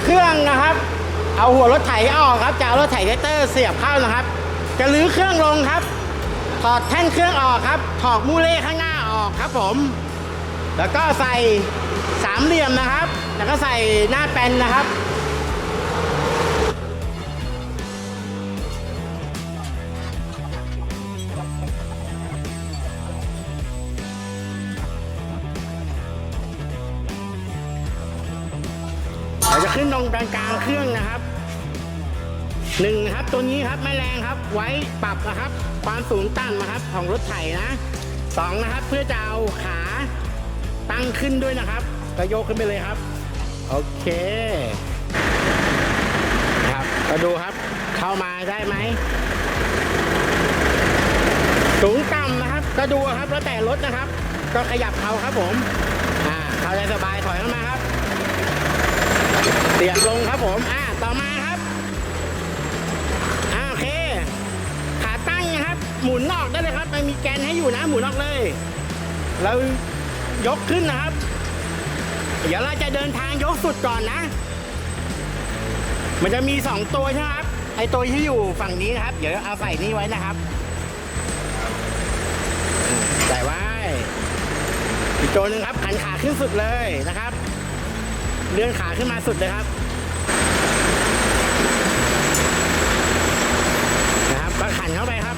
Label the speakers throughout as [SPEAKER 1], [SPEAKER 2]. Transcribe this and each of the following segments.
[SPEAKER 1] เครื่องนะครับ เอาหัวรถไถออกครับจะเอารถไถแท็กเตอร์เสียบเข้านะครับ จะลื้อเครื่องลงครับ ถอดแท่นเครื่องออกครับ ถอดมูเล่ข้างหน้าออกครับผม แล้วก็ใส่สามเหลี่ยมนะครับ แล้วก็ใส่หน้าแปนนะครับ ขึ้นตรงกลางกลางเครื่องนะครับหนึ่งครับตัวนี้ครับแม่แรงครับ ไว้ปรับนะครับ ความสูงต่ำนะครับของรถไถนะสองนะครับเพื่อจะเอาขาตั้งขึ้นด้วยนะครับก็โยกขึ้นไปเลยครับ โอเค ครับก็ดูครับ เข้ามาได้ไหมสูงต่ำนะครับ ก็ดูครับแล้วแต่รถนะครับ ก็ขยับเขาครับผมอ่าเขาได้สบายถอยเข้ามาครับ สียบลงครับผมอ่าต่อมาครับอ่าโอเค ขาตั้งนะครับ หมุนออกได้เลยครับ มันมีแกนให้อยู่นะ หมุนออกเลยเรายกขึ้นนะครับ เดี๋ยวเราจะเดินทางยกสุดก่อนนะ มันจะมีสองตัวใช่ไหมครับ ไอตัวที่อยู่ฝั่งนี้นะครับ เดี๋ยวเอาใส่นี่ไว้นะครับใส่ไว้อีกตัวหนึ่งครับหันขาขึ้นสุดเลยนะครับ เลื่อนขาขึ้นมาสุดเลยครับ ก็ขันเข้าไปครับ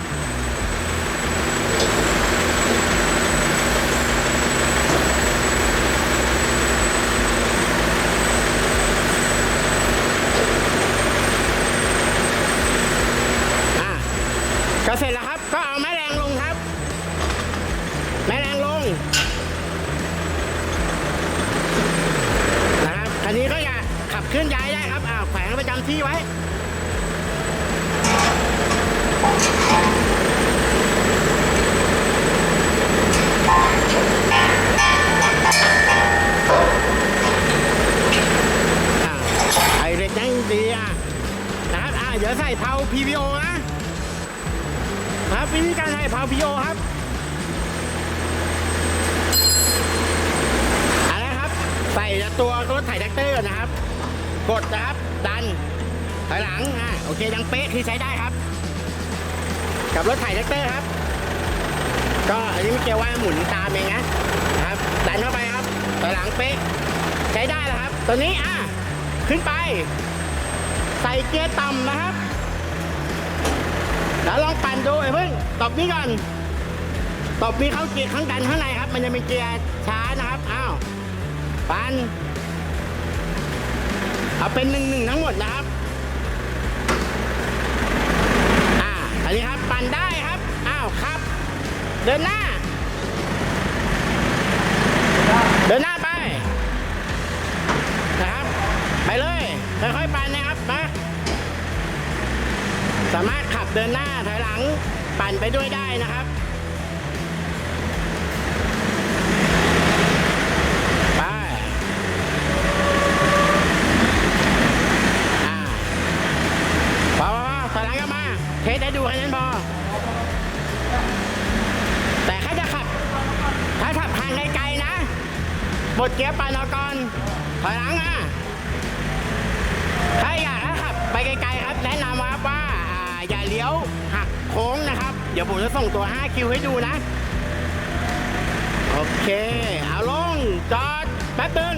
[SPEAKER 1] อะก็เสร็จแล้วครับ ก็เอาแม่แรงลงครับ แม่แรงลง นะครับคันนี้ก็อย่าขับเคลื่อนย้ายได้ครับ อ้าวแขวนประจำที่ไว้ อ้าวไอเด็กยังดีอะ นะครับ อ่าเดี๋ยวใส่เผา PVO นะ ครับวิธีการใส่เผา PVO ครับ อะไรครับ ใส่ตัวรถไถแท็กเตอร์ก่อ นะครับ กดนะครับดันถอยหลังอ่าโอเคยังเป๊ะคือใช้ได้ครับ กับรถไถแท็กเตอร์ครับ ก็อันนี้ไม่เกี่ยวว่าหมุนตามเองนะนะครับดันเข้าไปครับถอยหลังเป๊ะใช้ได้แล้วครับ ตัวนี้อะขึ้นไป ใส่เกียร์ต่ำนะครับ แล้วลองปั่นดูไอ้เพิ่งตบนี้ก่อนตบนี้เข้าเกียร์ข้างดันข้างในครับ มันจะเป็นเกียร์ช้านะครับอ้าวปั่น เอาเป็นหนึ่งหนึ่งทั้งหมดนะครับ อ่า อันนี้ครับ ปั่นได้ครับ อ้าวครับ เดินหน้า เดินหน้าไป นะครับ ไปเลย ค่อยๆปั่นนะครับมาสามารถขับเดินหน้าถอยหลัง ปั่นไปด้วยได้นะครับ เกียร์ปั่นอก่อนถอยหลังอะถ้าอยากขับไปไกลๆครับ แนะนำครับว่าอ่าอย่าเลี้ยวหักโค้งนะครับ เดี๋ยวผมจะส่งตัว 5 คิวให้ดูนะ โอเค เอาลง จอดแป๊บนึง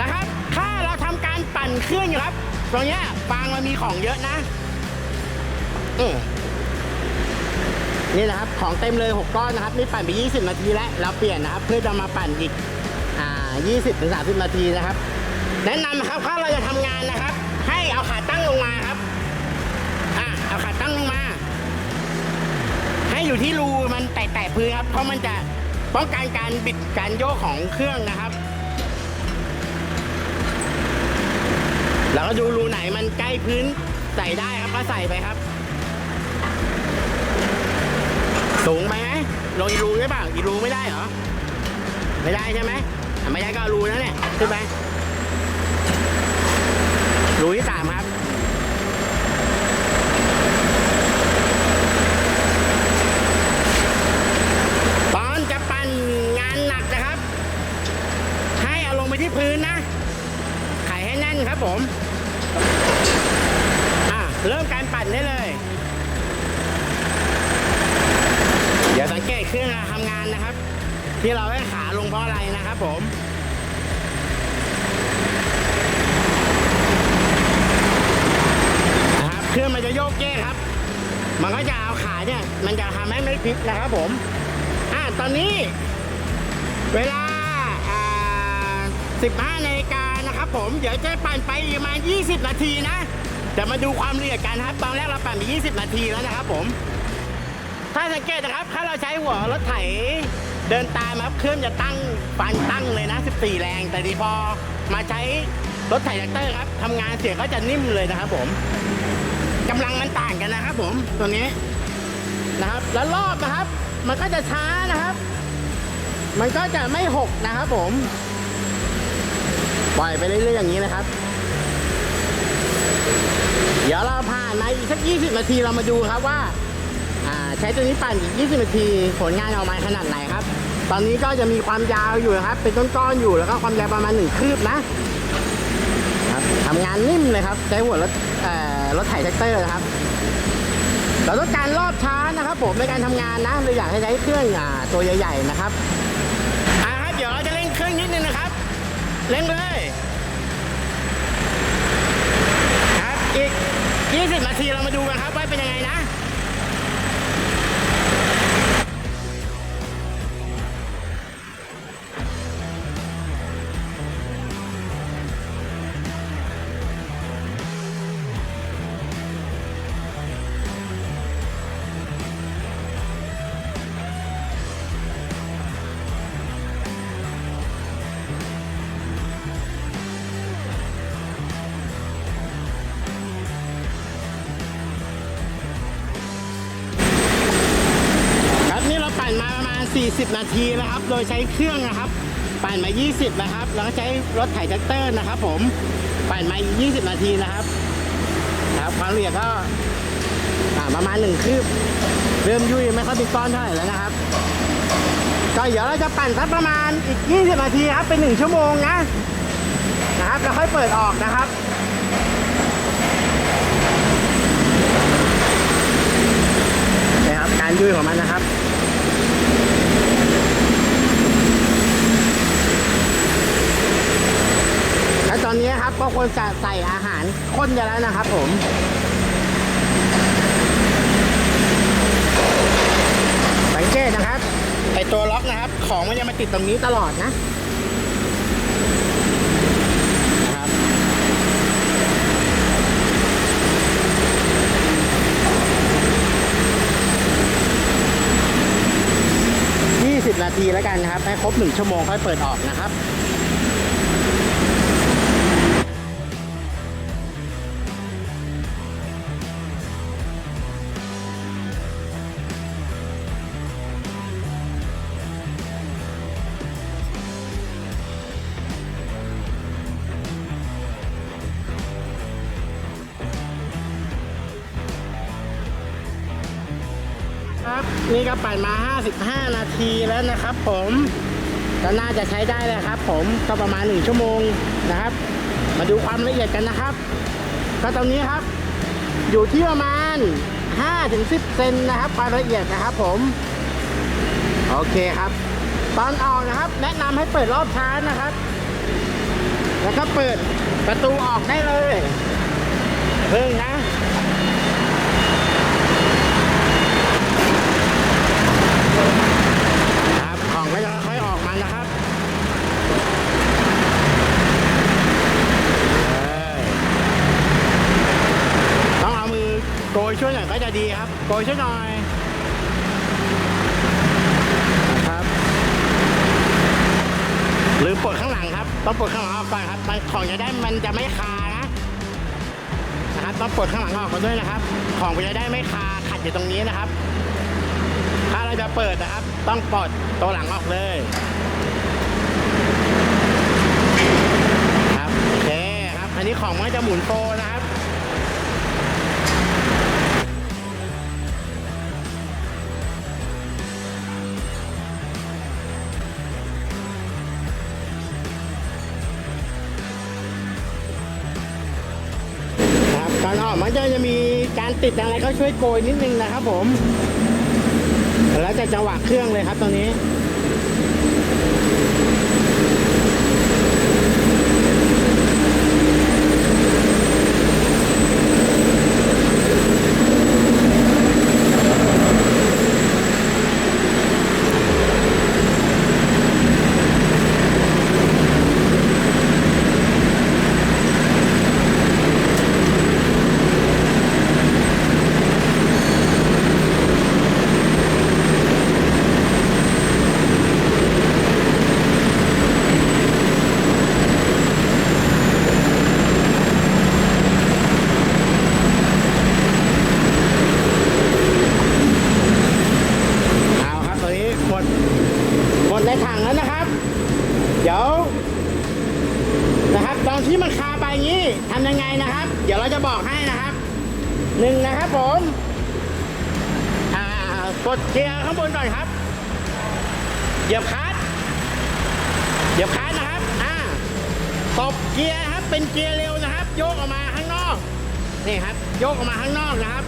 [SPEAKER 1] นะครับ ถ้าเราทำการปั่นเครื่องอยู่ครับ ตรงนี้ฟางมันมีของเยอะนะอืนี่นะครับ ของเต็มเลย 6 ก้อนนะครับ นี่ปั่นไป 20 นาทีแล้ว เราเปลี่ยนนะครับ เพื่อจะมาปั่นอีก 20ถึง30 นาทีนะครับ แนะนำครับถ้าเราจะทำงานนะครับ ให้เอาขาตั้งลงมาครับอะเอาขาตั้งลงมา ให้อยู่ที่รูมันแตะๆพื้นครับ เพราะมันจะป้องกันการบิดการโยกของเครื่องนะครับแล้วก็ดูรูไหนมันใกล้พื้นใส่ได้ครับก็ใส่ไปครับ สูงไปไหมลงอีรูได้ป่าอีรูไม่ได้เหรอ ไม่ได้ใช่ไหม ไม่ได้ก็รูนั่นแหละขึ้นไปรูที่สามครับตอนจะปั่นงานหนักนะครับ ให้เอาลงไปที่พื้นนะไขให้แน่นครับผมอะเริ่มการปั่นได้เลย เดี๋ยวสังเกตเครื่องทำงานนะครับ ที่เราให้ เพราะอะไรนะครับผมนะครับเครื่องมันจะโยกเย้ครับ มันก็จะเอาขาเนี่ยมันจะทำให้ไม่พลิกนะครับผมอ่าตอนนี้ เวลาอ่า15นาฬิกานะครับผมเดี๋ยวจะปั่นไปประมาณ 20 นาทีนะจะมาดูความละเอียดกันครับ ตอนแรกเราปั่นไป 20 นาทีแล้วนะครับผม ถ้าสังเกตนะครับ ถ้าเราใช้หัวรถไถ เดินตามครับเครื่องจะตั้งฟันตั้งเลยนะ 14 แรง แต่ดีพอมาใช้รถไถแรคเตอร์ครับทำงานเสียงก็จะนิ่มเลยนะครับผมกำลังมันต่างกันนะครับผมตัวนี้นะครับ แล้วรอบนะครับ มันก็จะช้านะครับ มันก็จะไม่หกนะครับผมปล่อยไปเรื่อยๆอย่างนี้นะครับ เดี๋ยวเราผ่านมาอีกสัก 20 นาทีเรามาดูครับว่าอ่าใช้ตัวนี้ปั่นอีก 20 นาที ผลงานออกมาขนาดไหนครับ ตอนนี้ก็จะมีความยาวอยู่นะครับ เป็นต้นๆอยู่แล้วก็ความยาวประมาณหนึ่งคืบนะครับทำงานนิ่มเลยครับใช้หัวรถเอ่อรถไถแท็กเตอร์นะครับเราต้องการรอบช้านะครับ ผมในการทำงานนะเลยอยากให้ใช้เครื่องอ่าตัวใหญ่ๆนะครับอ่าครับเดี๋ยวเราจะเร่งเครื่องนิดนึงนะครับเร่งเลยครับอีก 20 นาทีเรามาดูกันครับว่าเป็นยังไงนะ 10 นาทีนะครับ โดยใช้เครื่องนะครับ ปั่นมา 20 นะครับ แล้วก็ใช้รถไถแท็กเตอร์นะครับ ผมปั่นมา 20 นาทีนะครับครับความละเอียดก็ประมาณหนึ่งคืบ เริ่มยุ่ยไม่ค่อยติดก้อนเท่าไหร่แล้วนะครับ ก็เดี๋ยวเราจะปั่นสักประมาณอีก 20 นาทีครับ เป็น 1 ชั่วโมงนะนะครับแล้วค่อยเปิดออกนะครับนะครับการยุ่ยของมันนะครับ ควรจะใส่อาหารข้นกันแล้วนะครับผมสังเกตนะครับไอตัวล็อกนะครับ ของมันจะมาติดตรงนี้ตลอดนะนะครับ20 นาทีแล้วกันนะครับ ให้ครบ 1 ชั่วโมงค่อยเปิดออกนะครับ นี่ก็ปั่นมา 55 นาทีแล้วนะครับ ผมก็น่าจะใช้ได้แล้วครับ ผมก็ประมาณ 1 ชั่วโมงนะครับ มาดูความละเอียดกันนะครับ ก็ตรงนี้ครับ อยู่ที่ประมาณ 5-10 เซนนะครับ ความละเอียดนะครับ ผม โอเคครับ ตอนออกนะครับ แนะนำให้เปิดรอบช้านะครับ แล้วก็เปิดประตูออกได้เลยเพิ่งนะ ครับของก็จะค่อยๆออกมานะครับเอ้ยต้องเอามือโกยช่วยหน่อยก็จะ ดีครับโกยช่วยหน่อยนะครับหรือปลดข้างหลังครับ ต้องปลดข้างหลังออกก่อนครับมันของจะได้มันจะไม่คานะนะครับต้องปลดข้างหลังออกมาด้วยนะครับ ของมันจะได้ไม่คาขัดอยู่ตรงนี้นะครับ ถ้าเราจะเปิดนะครับ ต้องปลดตัวหลังออกเลยครับโอเคครับ อันนี้ของมันจะหมุนโฟนะ ติดอะไรก็ช่วยโกยนิดนึงนะครับผม แล้วแต่จังหวะเครื่องเลยครับตอนนี้ เอาครับตอนนี้หมดหมดในถังแล้วนะครับ เดี๋ยว นะครับ ตอนที่มันคาไปงี้ทำยังไงนะครับ เดี๋ยวเราจะบอกให้นะครับหนึ่งนะครับผมอ่ากดเกียร์ข้างบนก่อนครับเหยียบคลัตช์เหยียบคลัตช์นะครับอ่าตบเกียร์ครับเป็นเกียร์เร็วนะครับ โยกออกมาข้างนอกนี่ครับ โยกออกมาข้างนอกนะครับ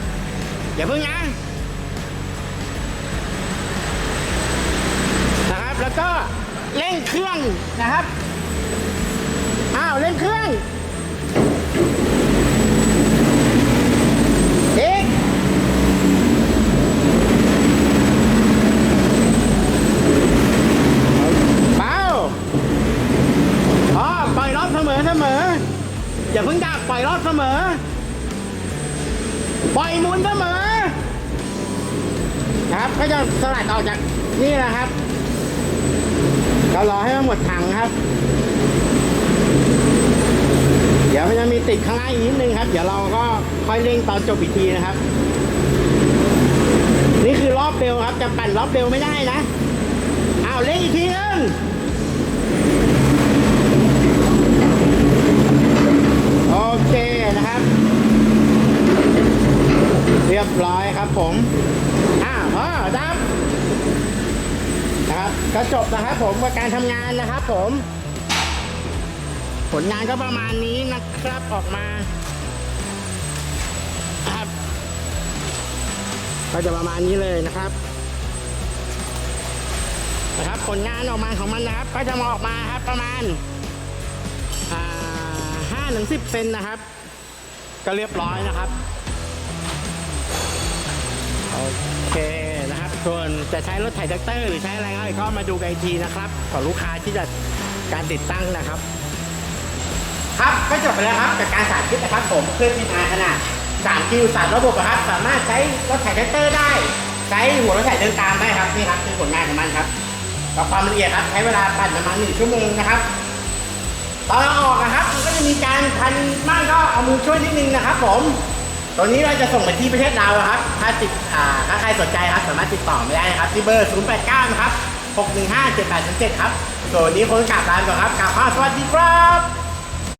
[SPEAKER 1] อย่าเพิ่งนะนะครับแล้วก็เร่งเครื่องนะครับอ้าวเร่งเครื่องอีกเบาอ๋อปล่อยรอบเสมอเสมออย่าเพิ่งดักปล่อยรอบเส มอ ปล่อยหมุนเสมอ นะครับ ก็จะสลัดออกจากนี่นะครับก็รอให้มันหมดถังครับ เดี๋ยวมันจะมีติดข้างล่างอีกนิดนึงครับ เดี๋ยวเราก็ค่อยเร่งตอนจบอีกทีนะครับ นี่คือรอบเบลครับ จะปั่นรอบเบลไม่ได้นะ อ้าวเร่งอีกทีนึง โอเคนะครับ เรียบร้อยครับผม อ้าวพ่อดับ นะครับก็ จบนะครับผมกับการทำงานนะครับผม ผลงานก็ประมาณนี้นะครับออกมาครับ ก็จะประมาณนี้เลยนะครับนะครับผลงานออกมาของมันนะครับ ก็จะมาออกมาครับประมาณห้าถึงสิบเซนนะครับ ก็เรียบร้อยนะครับโอเค ส่วนจะใช้รถไถแท็กเตอร์หรือใช้อะไรก็ก็มาดูกันอีกทีนะครับของลูกค้าที่จะการติดตั้งนะครับ ครับก็จบไปแล้วครับกับการสาธิตนะครับผมเครื่องพินาขนาด3คิวสามระบบนะครับ สามารถใช้รถไถแท็กเตอร์ได้ ใช้หัวรถไถเดินตามได้ครับนี่ครับคือผลงานของมันครับกับความละเอียดครับใช้เวลาปั่นประมาณหนึ่งชั่วโมงนะครับตอนเราออกนะครับมันก็จะมีการพันบ้างก็เอามือช่วยนิดนึงนะครับผม ตอนนี้เราจะส่งไปที่ประเทศลาวนะครับ ถ้าติดอ่าถ้าใครสนใจครับสามารถติดต่อไม่ได้นะครับที่เบอร์ 089 นะครับ 615 7807 ครับส่วนวันนี้คนกลับลานก่อนครับกลับมาสวัสดีครับ